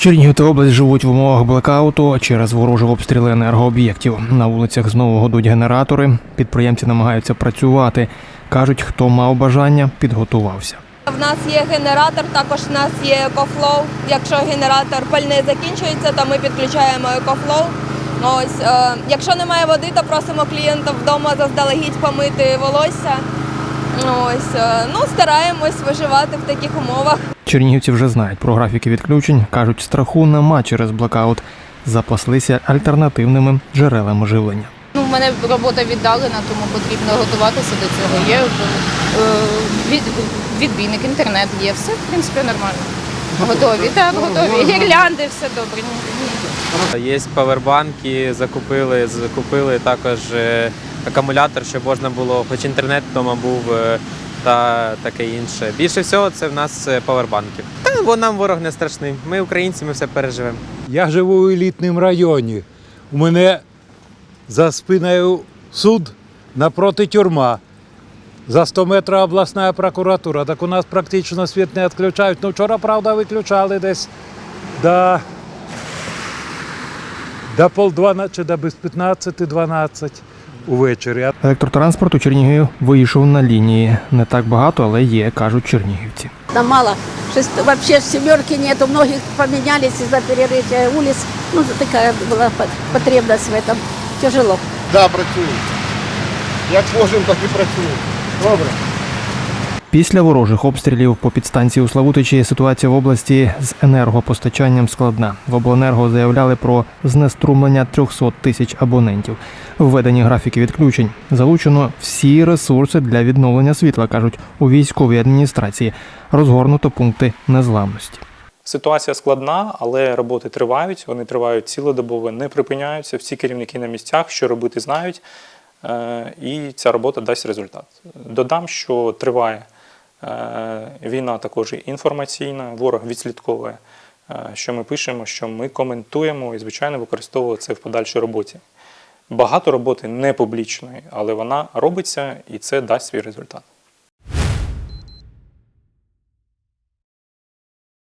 Чернігів та область живуть в умовах блекауту через ворожі обстріли енергооб'єктів. На вулицях знову годуть генератори. Підприємці намагаються працювати. кажуть, хто мав бажання, підготувався. В нас є генератор, також в нас є екофлоу. Якщо генератор пальне закінчується, то ми підключаємо екофлоу. Ось, е, якщо немає води, то просимо клієнта вдома заздалегідь помити волосся. Ось, е, ну, стараємось виживати в таких умовах. Чернігівці вже знають про графіки відключень. кажуть, страху нема через блокаут. Запаслися альтернативними джерелами живлення. Ну, в мене робота віддалена, тому потрібно готуватися до цього. Є е, від, відбійник, інтернет є, все в принципі нормально. Готові, так, готові. Гірлянди, все добре. Є павербанки, закупили, закупили також е, акумулятор, щоб можна було, хоч інтернет вдома був е, та таке інше. Більше всього це в нас е, павербанки. Та бо нам ворог не страшний. Ми українці, ми все переживемо. Я живу у елітному районі. У мене за спиною суд напроти тюрма. За 100 метрів обласна прокуратура. Так у нас практично світ не відключають. Ну, вчора, правда, виключали десь до, до полдвана чи до без 15-12 увечері. А Електротранспорт у Чернігові вийшов на лінії. Не так багато, але є, кажуть чернігівці. Там мало. Шест... Вообще семерки нету. Многих поменялись из-за перерытия улиц. Ну, такая была по- потребность в этом. Тяжело. Да, працюємо. Як можемо, так і працюємо. Добре. Після ворожих обстрілів по підстанції у Славутичі ситуація в області з енергопостачанням складна. В обленерго заявляли про знеструмлення 300 тисяч абонентів. Введені графіки відключень. Залучено всі ресурси для відновлення світла, кажуть у військовій адміністрації. Розгорнуто пункти незламності. Ситуація складна, але роботи тривають. Вони тривають цілодобово, не припиняються. Всі керівники на місцях, що робити, знають, і ця робота дасть результат. Додам, що триває е, війна також інформаційна. Ворог відслідковує, е, що ми пишемо, що ми коментуємо і, звичайно, використовуємо це в подальшій роботі. Багато роботи не публічної, але вона робиться і це дасть свій результат.